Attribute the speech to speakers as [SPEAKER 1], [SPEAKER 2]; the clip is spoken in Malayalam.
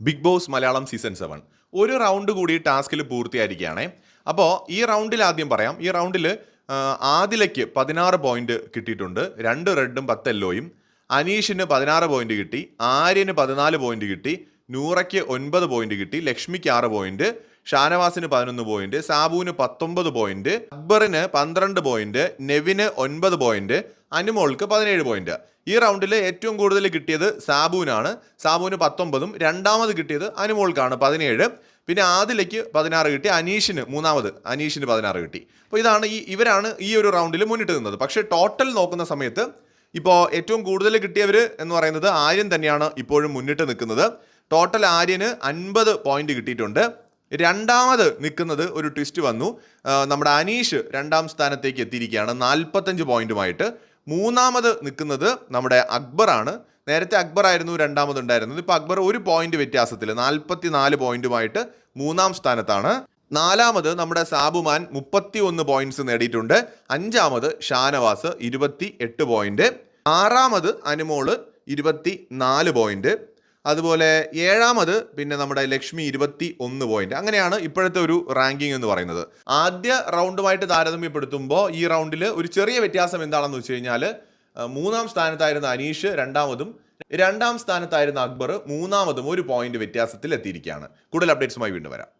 [SPEAKER 1] Bigg Boss Malayalam season seven. ഒരു റൗണ്ട് കൂടി ടാസ്കിൽ പൂർത്തിയായിരിക്കുകയാണേ. അപ്പോൾ ഈ റൗണ്ടിൽ ആദ്യം പറയാം. ഈ റൗണ്ടിൽ ആദിലയ്ക്ക് പതിനാറ് പോയിന്റ് കിട്ടിയിട്ടുണ്ട്. രണ്ട് റെഡും പത്ത് എല്ലോയും അനീഷിന് പതിനാറ് പോയിന്റ് കിട്ടി. ആര്യന് പതിനാല് പോയിന്റ് കിട്ടി. നൂറയ്ക്ക് ഒൻപത് പോയിന്റ് കിട്ടി. ലക്ഷ്മിക്ക് ആറ് പോയിന്റ്. ഷാനവാസിന് പതിനൊന്ന് പോയിന്റ് സാബുവിന് പത്തൊമ്പത് പോയിന്റ് അക്ബറിന് പന്ത്രണ്ട് പോയിന്റ് നെവിന് ഒൻപത് പോയിന്റ് അനുമോൾക്ക് പതിനേഴ് പോയിന്റ് ഈ റൗണ്ടിൽ ഏറ്റവും കൂടുതൽ കിട്ടിയത് സാബുവിനാണ്. സാബുവിന് പത്തൊമ്പതും രണ്ടാമത് കിട്ടിയത് അനുമോൾക്കാണ് പതിനേഴ്. പിന്നെ ആദിലേക്ക് പതിനാറ് കിട്ടി അനീഷിന് മൂന്നാമത് അനീഷിന് പതിനാറ് കിട്ടി. അപ്പോൾ ഇതാണ് ഈ ഇവരാണ് ഈ ഒരു റൗണ്ടിൽ മുന്നിട്ട് നിന്നത്. പക്ഷേ ടോട്ടൽ നോക്കുന്ന സമയത്ത് ഇപ്പോൾ ഏറ്റവും കൂടുതൽ കിട്ടിയവർ എന്ന് പറയുന്നത് ആര്യൻ തന്നെയാണ് ഇപ്പോഴും മുന്നിട്ട് നിൽക്കുന്നത് ടോട്ടൽ ആര്യന് അൻപത് പോയിന്റ് കിട്ടിയിട്ടുണ്ട്. രണ്ടാമത് നിൽക്കുന്നത് ഒരു ട്വിസ്റ്റ് വന്നു. നമ്മുടെ അനീഷ് രണ്ടാം സ്ഥാനത്തേക്ക് എത്തിയിരിക്കുകയാണ്. നാൽപ്പത്തഞ്ച് പോയിന്റുമായിട്ട്. മൂന്നാമത് നിൽക്കുന്നത് നമ്മുടെ അക്ബറാണ്. നേരത്തെ അക്ബർ ആയിരുന്നു രണ്ടാമത് ഉണ്ടായിരുന്നത്. ഇപ്പോൾ അക്ബർ ഒരു പോയിന്റ് വ്യത്യാസത്തിൽ നാൽപ്പത്തി നാല് പോയിന്റുമായിട്ട് മൂന്നാം സ്ഥാനത്താണ്. നാലാമത് നമ്മുടെ സാബുമാൻ മുപ്പത്തി ഒന്ന് പോയിന്റ്സ് നേടിയിട്ടുണ്ട്. അഞ്ചാമത് ഷാനവാസ് ഇരുപത്തി എട്ട് പോയിന്റ് ആറാമത് അനുമോൾ ഇരുപത്തി നാല് പോയിന്റ് അതുപോലെ ഏഴാമത് പിന്നെ നമ്മുടെ ലക്ഷ്മി ഇരുപത്തി ഒന്ന് പോയിന്റ് അങ്ങനെയാണ് ഇപ്പോഴത്തെ ഒരു റാങ്കിങ് എന്ന് പറയുന്നത്. ആദ്യ റൗണ്ടുമായിട്ട് താരതമ്യപ്പെടുത്തുമ്പോൾ ഈ റൗണ്ടിൽ ഒരു ചെറിയ വ്യത്യാസം എന്താണെന്ന് വെച്ച് കഴിഞ്ഞാൽ മൂന്നാം സ്ഥാനത്തായിരുന്ന അനീഷ് രണ്ടാമതും രണ്ടാം സ്ഥാനത്തായിരുന്ന അക്ബർ മൂന്നാമതും ഒരു പോയിന്റ് വ്യത്യാസത്തിൽ എത്തിയിരിക്കുകയാണ് കൂടുതൽ അപ്ഡേറ്റ്സുമായി വീണ്ടും വരാം.